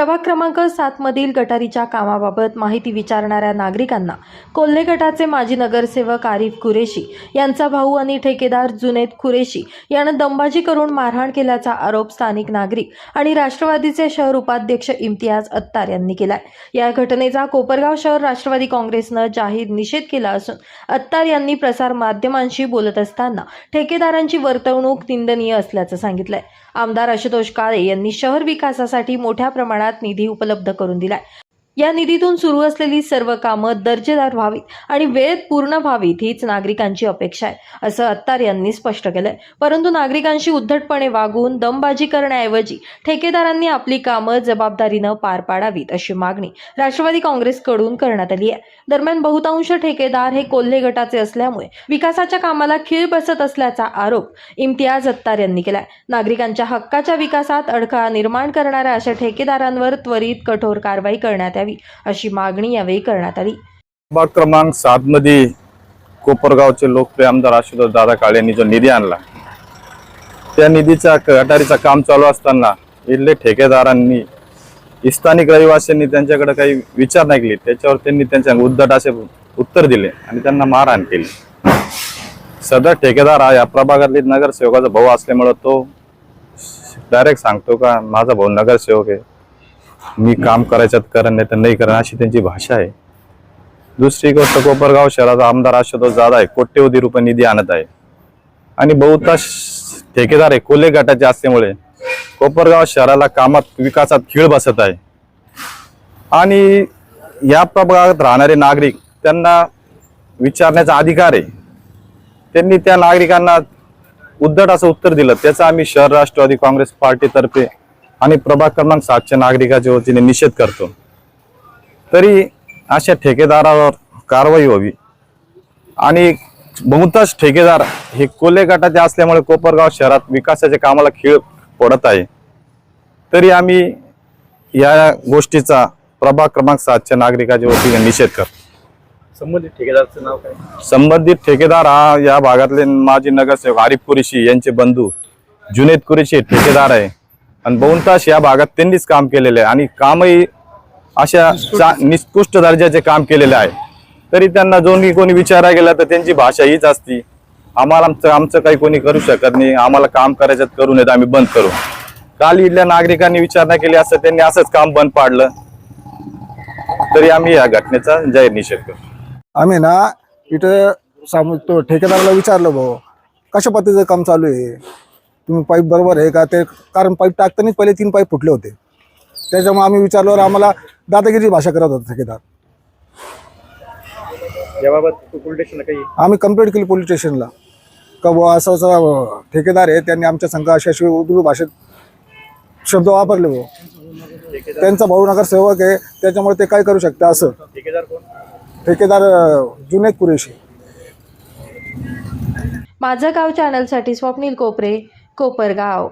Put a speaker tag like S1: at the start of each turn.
S1: प्रभाग क्रमांक सातमधील गटारीच्या कामाबाबत माहिती विचारणाऱ्या नागरिकांना कोल्हे गटाचे माजी नगरसेवक आरिफ कुरेशी यांचा भाऊ आणि ठेकेदार जुनेद कुरेशी यानं दंबाजी करून मारहाण केल्याचा आरोप स्थानिक नागरिक आणि राष्ट्रवादीचे शहर उपाध्यक्ष इम्तियाज अत्तार यांनी केलाय. या घटनेचा कोपरगाव शहर राष्ट्रवादी काँग्रेसनं जाहीर निषेध केला असून अत्तार यांनी प्रसार माध्यमांशी बोलत असताना ठेकेदारांची वर्तवणूक निंदनीय असल्याचं सांगितलंय. आमदार आशुतोष काळे यांनी शहर विकासासाठी मोठ्या प्रमाणात निधी उपलब्ध करून दिलाय. या निधीतून सुरू असलेली सर्व कामं दर्जेदार व्हावीत आणि वेळेत पूर्ण व्हावीत हीच नागरिकांची अपेक्षा आहे असं अत्तार यांनी स्पष्ट केलंय. परंतु नागरिकांशी उद्धटपणे वागून दमबाजी करण्याऐवजी ठेकेदारांनी आपली कामं जबाबदारीनं पार पाडावीत अशी मागणी राष्ट्रवादी काँग्रेसकडून करण्यात आली आहे. दरम्यान बहुतांश ठेकेदार हे कोल्हे गटाचे असल्यामुळे विकासाच्या कामाला खीळ बसत असल्याचा आरोप इम्तियाज अत्तार यांनी केलाय. नागरिकांच्या हक्काच्या विकासात अडखळा निर्माण करणाऱ्या अशा ठेकेदारांवर त्वरित कठोर कारवाई करण्यात यावी अशी मागणी यावेळी करण्यात आली.
S2: प्रभाग क्रमांक सात मध्ये कोपरगावचे लोकप्रिय आमदार आशुतोष दादा काळे यांनी जो निधी आणला त्या निधीच्या गटारीचा काम चालू असताना इथले ठेकेदारांनी स्थानिक रहिवाशांनी त्यांच्याकडे काही विचार नाही केले त्याच्यावर त्यांनी त्यांच्या उद्धट असे उत्तर दिले आणि त्यांना मारहाण केली. सदर ठेकेदार हा या प्रभागातले नगरसेवकाचा भाऊ असल्यामुळं तो डायरेक्ट सांगतो का माझा भाऊ नगरसेवक आहे. मी काम करायच्यात करण नाही तर नाही करण अशी त्यांची भाषा आहे. दुसरी गोष्ट कोपरगाव शहराचा आमदार आशुतोष जादा आहे कोट्यवधी रुपये निधी आणत आहे. आणि बहुतांश ठेकेदार आहे कोल्हे गटाचे असल्यामुळे कोपरगाव शहराला कामात विकासात खीळ बसत आहे. आणि या प्रभागात राहणारे नागरिक त्यांना विचारण्याचा अधिकार आहे. त्यांनी त्या नागरिकांना उद्धट असं उत्तर दिलं. त्याचा आम्ही शहर राष्ट्रवादी काँग्रेस पार्टीतर्फे आणि प्रभाग क्रमांक सातच्या नागरिकाच्या वतीने निषेध करतो. तरी अशा ठेकेदारावर कारवाई व्हावी. आणि बहुतांश ठेकेदार हे कोल्हे गटाचे असल्यामुळे कोपरगाव शहरात विकासाच्या कामाला खीळ पडत आहे. तरी आम्ही या गोष्टीचा प्रभाग क्रमांक सातच्या नागरिकाच्या वतीने निषेध करतो.
S3: संबंधित ठेकेदारचं नाव काय?
S2: संबंधित ठेकेदार हा या भागातले माजी नगरसेवक आरिफ कुरेशी यांचे बंधू. जुनेद कुरेशी ठेकेदार आहे. आणि बहुतांश या भागात त्यांनीच काम केलेले आहे. आणि कामही अशा निकृष्ट दर्जाचे काम केलेले आहे. तरी त्यांना जोनी कोणी विचारायला गेला तर त्यांची भाषा हीच असती. आम्हाला आमचं आमचं काही कोणी करू शकत नाही. आम्हाला काम करायच्यात करू नये आम्ही बंद करू. काल इथल्या नागरिकांनी विचारणा केली असं त्यांनी असंच काम बंद पाडलं. तरी आम्ही या घटनेचा जाहीर निषेध करू
S4: आम्ही ना इथं सामू तो ठेकेदाराला विचारलं भाऊ कशा पद्धतीचं काम चालू आहे? तुम्ही पाईप बरोबर आहे का? ते कारण पाईप टाकतानाच पहिले तीन पाईप फुटले होते. त्याच्यामुळे आम्ही विचारल्यावर आम्हाला दादागिरीची भाषा करत होता ठेकेदार.
S3: याबाबत तू पोलीस स्टेशनला काही
S4: आम्ही कंप्लेंट केली पोलीस स्टेशनला. का बुवा असं असं ठेकेदार आहे त्यांनी आमच्या संघ अशा अशी उर्दू भाषेत शब्द वापरले भाऊ त्यांचा भाऊ नगर सेवक आहे त्याच्यामुळे ते काय करू शकते असं.
S3: ठेकेदार कोण?
S4: ठेकेदार अं, जुनेद कुरेशी.
S1: माझं गाव चॅनलसाठी स्वप्नील कोपरे. कोपरगाव